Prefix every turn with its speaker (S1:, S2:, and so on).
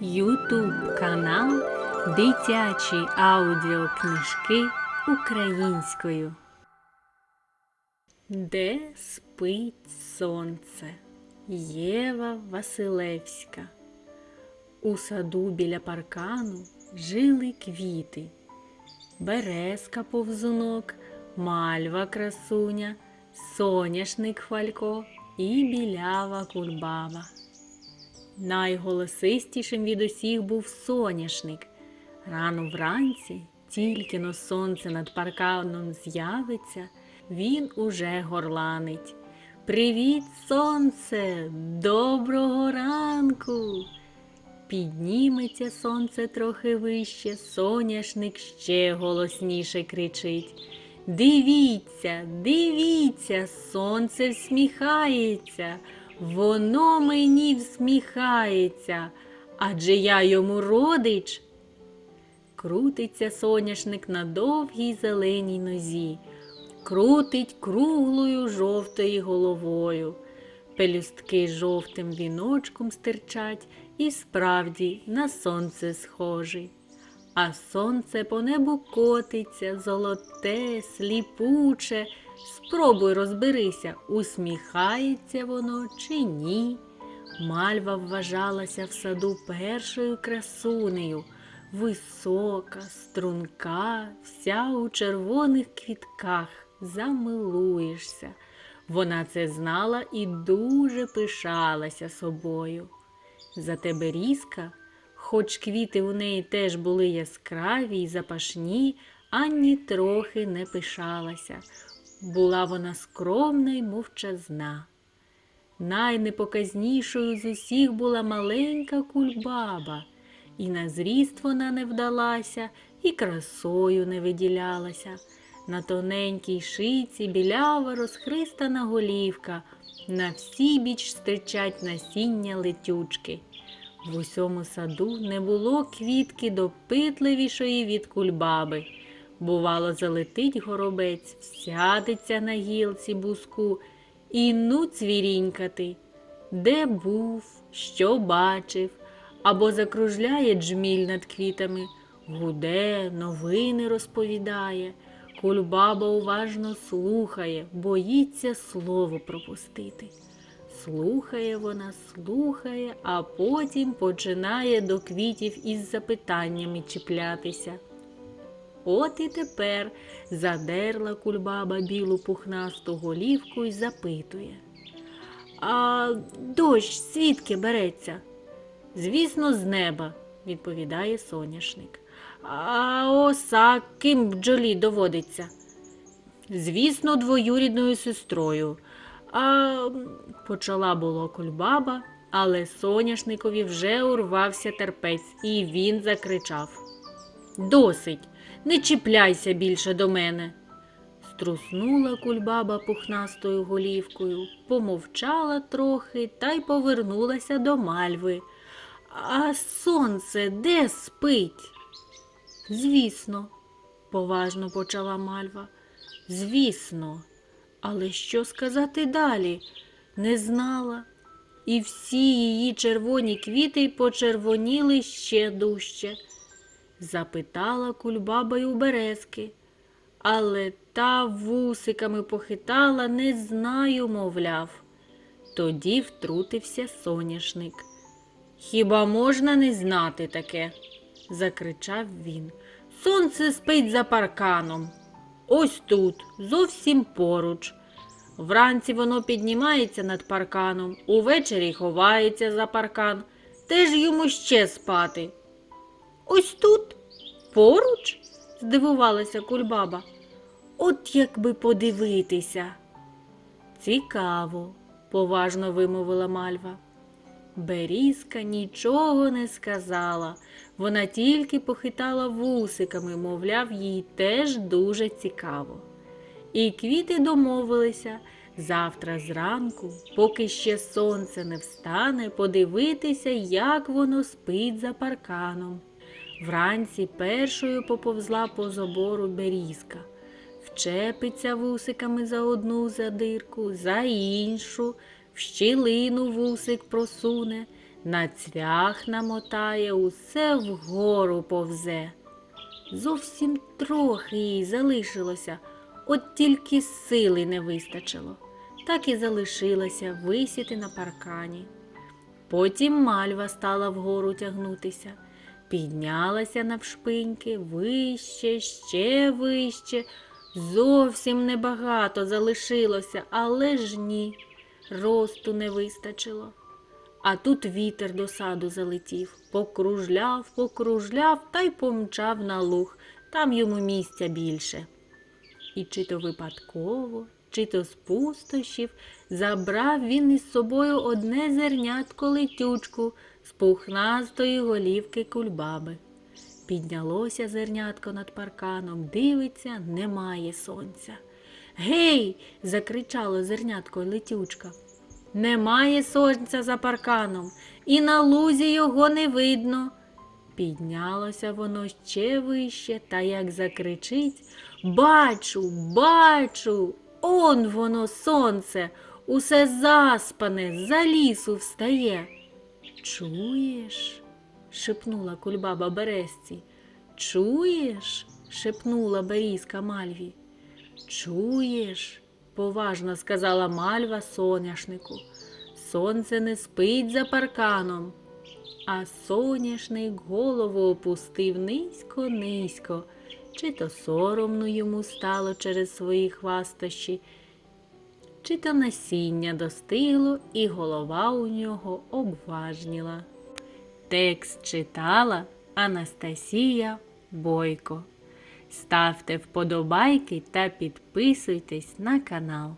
S1: Ютуб канал Дитячі аудіокнижки українською. Де спить сонце? Єва Василевська. У саду біля паркану жили квіти. Березка повзунок, мальва красуня, соняшник фалько і білява кульбаба. Найголосистішим від усіх був соняшник. Рано вранці, тільки но сонце над парканом з'явиться, він уже горланить. Привіт, сонце! Доброго ранку! Підніметься сонце трохи вище, соняшник ще голосніше кричить. Дивіться, дивіться, сонце всміхається, воно мені всміхається, адже я йому родич. Крутиться соняшник на довгій зеленій нозі, крутить круглою жовтою головою. Пелюстки жовтим віночком стирчать і справді на сонце схожий. А сонце по небу котиться, золоте, сліпуче. Спробуй розберися, усміхається воно чи ні. Мальва вважалася в саду першою красунею, висока, струнка, вся у червоних квітках, замилуєшся. Вона це знала і дуже пишалася собою. Зате берізка, хоч квіти у неї теж були яскраві й запашні, ані трохи не пишалася. Була вона скромна й мовчазна. Найнепоказнішою з усіх була маленька кульбаба, і на зріст вона не вдалася, і красою не виділялася. На тоненькій шиці білява розхристана голівка, на всі біч стирчать насіння летючки. В усьому саду не було квітки допитливішої від кульбаби. Бувало, залетить горобець, сядеться на гілці буску і ну цвірінькати, де був, що бачив, або закружляє джміль над квітами, гуде, новини розповідає. Кульбаба уважно слухає, боїться слово пропустити. Слухає вона, слухає, а потім починає до квітів із запитаннями чіплятися. От і тепер задерла кульбаба білу пухнасту голівку і запитує. А дощ звідки береться? Звісно, з неба, відповідає соняшник. А оса ким бджолі доводиться? Звісно, двоюрідною сестрою. А почала було кульбаба, але соняшникові вже урвався терпець, і він закричав Досить, не чіпляйся більше до мене. Струснула кульбаба пухнастою голівкою, помовчала трохи та й повернулася до мальви. А сонце де спить? Звісно, поважно почала мальва. Звісно, але що сказати далі? Не знала. І всі її червоні квіти почервоніли ще дужче. Запитала кульбаба й у березки, але та вусиками похитала, не знаю, мовляв. Тоді втрутився соняшник. Хіба можна не знати таке? закричав він. Сонце спить за парканом. Ось тут, зовсім поруч. Вранці воно піднімається над парканом, увечері ховається за паркан. Де ж йому ще спати? Ось тут, поруч? здивувалася кульбаба. От якби подивитися. Цікаво, поважно вимовила мальва. Берізка нічого не сказала, вона тільки похитала вусиками, мовляв, їй теж дуже цікаво. І квіти домовилися завтра зранку, поки ще сонце не встане, подивитися, як воно спить за парканом. Вранці першою поповзла по забору берізка, вчепиться вусиками за одну задирку, за іншу, в щілину вусик просуне, на цвях намотає, усе вгору повзе. Зовсім трохи їй залишилося, от тільки сили не вистачило. Так і залишилася висіти на паркані. Потім мальва стала вгору тягнутися, піднялася навшпиньки, вище, ще вище. Зовсім небагато залишилося, але ж ні, росту не вистачило. А тут вітер до саду залетів, покружляв, покружляв та й помчав на луг, там йому місця більше. І чи то випадково, то з пустощів забрав він із собою одне зернятко летючку з пухнастої голівки кульбаби. Піднялося зернятко над парканом, дивиться, немає сонця. Гей! закричало зернятко летючка. Немає сонця за парканом, і на лузі його не видно. Піднялося воно ще вище, та як закричить Бачу, бачу, он воно сонце, усе заспане, за лісу встає. Чуєш? шепнула кульбаба березці. Чуєш? шепнула берізка мальві. Чуєш? поважно сказала мальва соняшнику. Сонце не спить за парканом. А соняшник голову опустив низько-низько, чи то соромно йому стало через свої хвастощі, чи то насіння достигло, і голова у нього обважніла. Текст читала Анастасія Бойко. Ставте вподобайки та підписуйтесь на канал.